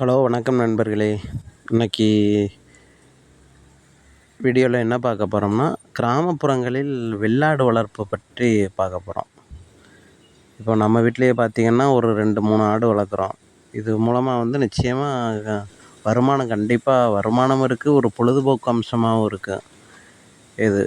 Hello வணக்கம் நண்பர்களே. இன்னைக்கு வீடியோவில் என்ன பார்க்க போகிறோம்னா கிராமப்புறங்களில் வெள்ளாடு வளர்ப்பு பற்றி பார்க்க போகிறோம் இப்போ நம்ம வீட்டிலேயே பார்த்திங்கன்னா ஒரு ரெண்டு மூணு ஆடு வளர்க்குறோம். இது மூலமாக வந்து நிச்சயமாக வருமானம் கண்டிப்பாக வருமானமும் இருக்குது ஒரு பொழுதுபோக்கு அம்சமாகவும் இருக்குது இது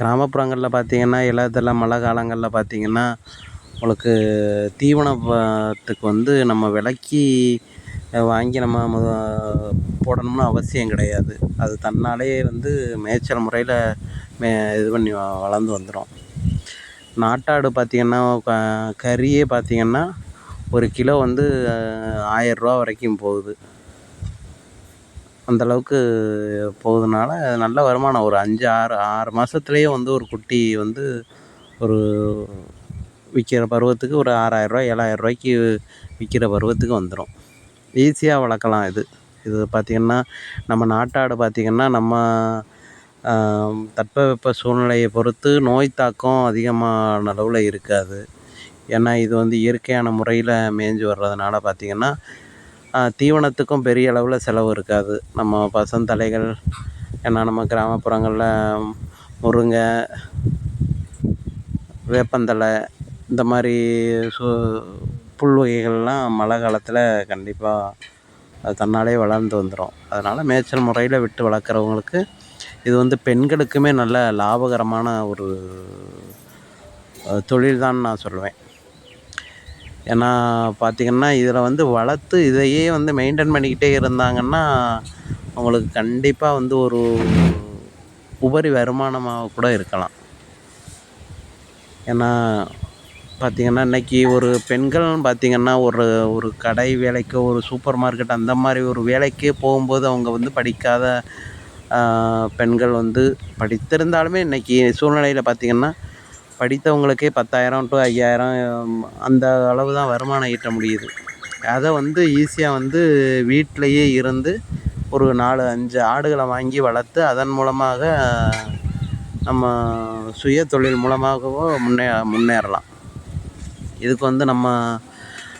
கிராமப்புறங்களில் பார்த்திங்கன்னா இலதெல்லாம் மழை காலங்களில் பார்த்திங்கன்னா உங்களுக்கு தீவனத்துக்கு வந்து நம்ம விலைக்கி வாங்கி நம்ம மொத போடணும்னு அவசியம் கிடையாது. அது தன்னாலே வந்து மேய்ச்சல் முறையில் மே இது பண்ணி வ வளர்ந்து வந்துடும் நாட்டாடு பார்த்திங்கன்னா க கறியே பார்த்திங்கன்னா ஒரு கிலோ வந்து ஆயரூவா வரைக்கும் போகுது. அந்தளவுக்கு போகுதுனால நல்ல வருமானம். ஒரு அஞ்சு ஆறு ஆறு மாதத்துலேயே வந்து ஒரு குட்டி வந்து ஒரு விற்கிற பருவத்துக்கு ஒரு ஆறாயிரரூவா ஏழாயிரரூவாய்க்கு விற்கிற பருவத்துக்கு வந்துடும் ஈஸியாக வளர்க்கலாம் இது. இது பார்த்திங்கன்னா நம்ம நாட்டாடு பார்த்திங்கன்னா நம்ம தட்பவெப்ப சூழ்நிலையை பொறுத்து நோய் தாக்கம் அதிகமான அளவில் இருக்காது. ஏன்னா இது வந்து இயற்கையான முறையில் மேய்ஞ்சு வர்றதுனால பார்த்திங்கன்னா தீவனத்துக்கும் பெரிய அளவில் செலவு இருக்காது. நம்ம பசந்தழைகள் ஏன்னா நம்ம கிராமப்புறங்களில் முருங்கை வேப்பந்தழை இந்த மாதிரி சு புல் வகைகள்லாம் மழை காலத்தில் கண்டிப்பாக அது தன்னாலே வளர்ந்து வந்துடும் அதனால் மேய்ச்சல் முறையில் விட்டு வளர்க்குறவங்களுக்கு இது வந்து பெண்களுக்குமே நல்ல லாபகரமான ஒரு தொழில் தான் நான் சொல்லுவேன். ஏன்னா பார்த்திங்கன்னா இதில் வந்து வளர்த்து இதையே வந்து மெயின்டைன் பண்ணிக்கிட்டே இருந்தாங்கன்னா அவங்களுக்கு கண்டிப்பாக வந்து ஒரு உபரி வருமானமாக கூட இருக்கலாம். ஏன்னா பார்த்திங்கன்னா இன்றைக்கி ஒரு பெண்கள்னு பார்த்திங்கன்னா ஒரு ஒரு கடை வேலைக்கோ ஒரு சூப்பர் மார்க்கெட் அந்த மாதிரி ஒரு வேலைக்கே போகும்போது அவங்க வந்து படிக்காத பெண்கள் வந்து படித்திருந்தாலுமே இன்றைக்கி சூழ்நிலையில் பார்த்திங்கன்னா படித்தவங்களுக்கே பத்தாயிரம் டு ஐயாயிரம் அந்த அளவு தான் வருமானம் ஈட்ட முடியுது. அதை வந்து ஈஸியாக வந்து வீட்டிலையே இருந்து ஒரு நாலு அஞ்சு ஆடுகளை வாங்கி வளர்த்து அதன் மூலமாக நம்ம சுய தொழில் மூலமாகவோ முன்னே முன்னேறலாம். இதுக்கு வந்து நம்ம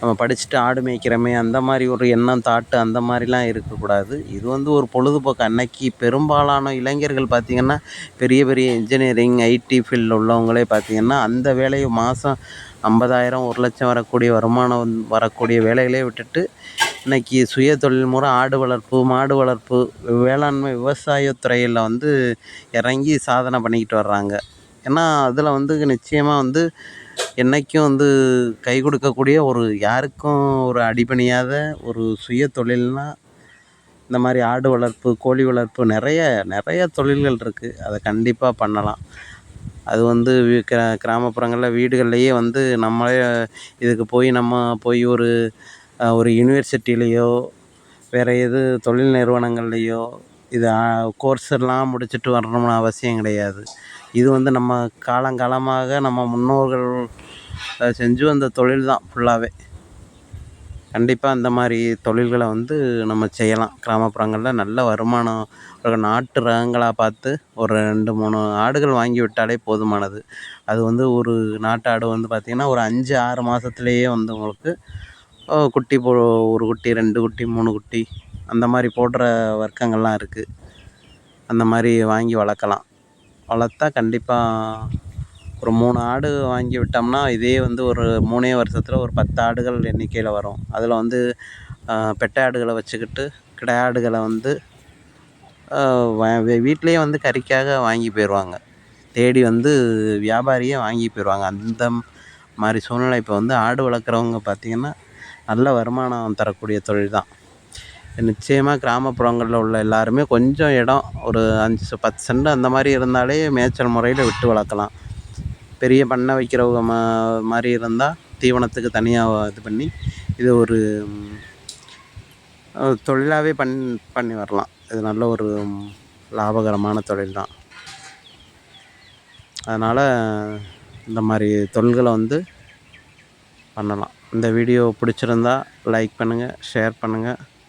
நம்ம படிச்சுட்டு ஆடு மேய்க்கிறோமே அந்த மாதிரி ஒரு எண்ணம் தாட்டு அந்த மாதிரிலாம் இருக்கக்கூடாது. இது வந்து ஒரு பொழுதுபோக்கு. அன்னைக்கு பெரும்பாலான இளைஞர்கள் பார்த்திங்கன்னா பெரிய பெரிய இன்ஜினியரிங் ஐடி ஃபீல்டில் உள்ளவங்களே பார்த்திங்கன்னா அந்த வேலையை மாதம் ஐம்பதாயிரம் ஒரு லட்சம் வரக்கூடிய வருமானம் வரக்கூடிய வேலைகளே விட்டுட்டு இன்றைக்கி சுய தொழில் முறை ஆடு வளர்ப்பு மாடு வளர்ப்பு வேளாண்மை விவசாயத்துறையில் வந்து இறங்கி சாதனை பண்ணிக்கிட்டு வர்றாங்க. ஏன்னா அதில் வந்து நிச்சயமாக வந்து என்றைக்கும் வந்து கை கொடுக்கக்கூடிய ஒரு யாருக்கும் ஒரு அடிபணியாத ஒரு சுய தொழில்னால் இந்த மாதிரி ஆடு வளர்ப்பு கோழி வளர்ப்பு நிறைய நிறைய தொழில்கள் இருக்குது அதை கண்டிப்பாக பண்ணலாம். அது வந்து கிரா கிராமப்புறங்களில் வீடுகள்லையே வந்து நம்மளே இதுக்கு போய் நம்ம போய் ஒரு ஒரு யூனிவர்சிட்டிலேயோ வேறு எது தொழில் நிறுவனங்கள்லேயோ இது கோர்ஸ் எல்லாம் முடிச்சுட்டு வரணும்னு அவசியம் கிடையாது. இது வந்து நம்ம காலங்காலமாக நம்ம முன்னோர்கள் செஞ்சு வந்த தொழில் தான் ஃபுல்லாகவே கண்டிப்பாக அந்த மாதிரி தொழில்களை வந்து நம்ம செய்யலாம். கிராமப்புறங்களில் நல்ல வருமானம் ஒரு நாட்டு ரகங்களாக பார்த்து ஒரு ரெண்டு மூணு ஆடுகள் வாங்கி விட்டாலே போதுமானது. அது வந்து ஒரு நாட்டு ஆடு வந்து பார்த்திங்கன்னா ஒரு அஞ்சு ஆறு மாதத்துலேயே வந்து உங்களுக்கு குட்டி போ ஒரு குட்டி ரெண்டு குட்டி மூணு குட்டி அந்த மாதிரி போடுற வர்க்கங்கள்லாம் இருக்குது அந்த மாதிரி வாங்கி வளர்க்கலாம். வளர்த்தா கண்டிப்பாக ஒரு மூணு ஆடு வாங்கி விட்டோம்னா இதே வந்து ஒரு மூணே வருஷத்தில் ஒரு பத்து ஆடுகள் எண்ணிக்கையில் வரும். அதில் வந்து பெட்டை ஆடுகளை வச்சுக்கிட்டு கிடை ஆடுகளை வந்து வீட்டிலையே வந்து கறிக்காக வாங்கி போயிடுவாங்க தேடி வந்து வியாபாரியே வாங்கி போயிடுவாங்க அந்த மாதிரி சூழ்நிலை இப்போ வந்து ஆடு வளர்க்குறவங்க பார்த்திங்கன்னா நல்ல வருமானம் தரக்கூடிய தொழில் தான். நிச்சயமாக கிராமப்புறங்களில் உள்ள எல்லாருமே கொஞ்சம் இடம் ஒரு அஞ்சு பத்து சென்ட் அந்த மாதிரி இருந்தாலே மேய்ச்சல் முறையில் விட்டு வளர்க்கலாம். பெரிய பண்ணை வைக்கிறவங்க மா மாதிரி இருந்தால் தீவனத்துக்கு தனியாக இது பண்ணி இது ஒரு தொழிலாகவே பண் பண்ணி வரலாம். இது நல்ல ஒரு லாபகரமான தொழில் தான். அதனால் இந்த மாதிரி தொழில்களை வந்து பண்ணலாம். இந்த வீடியோ பிடிச்சிருந்தா லைக் பண்ணுங்கள் ஷேர் பண்ணுங்கள்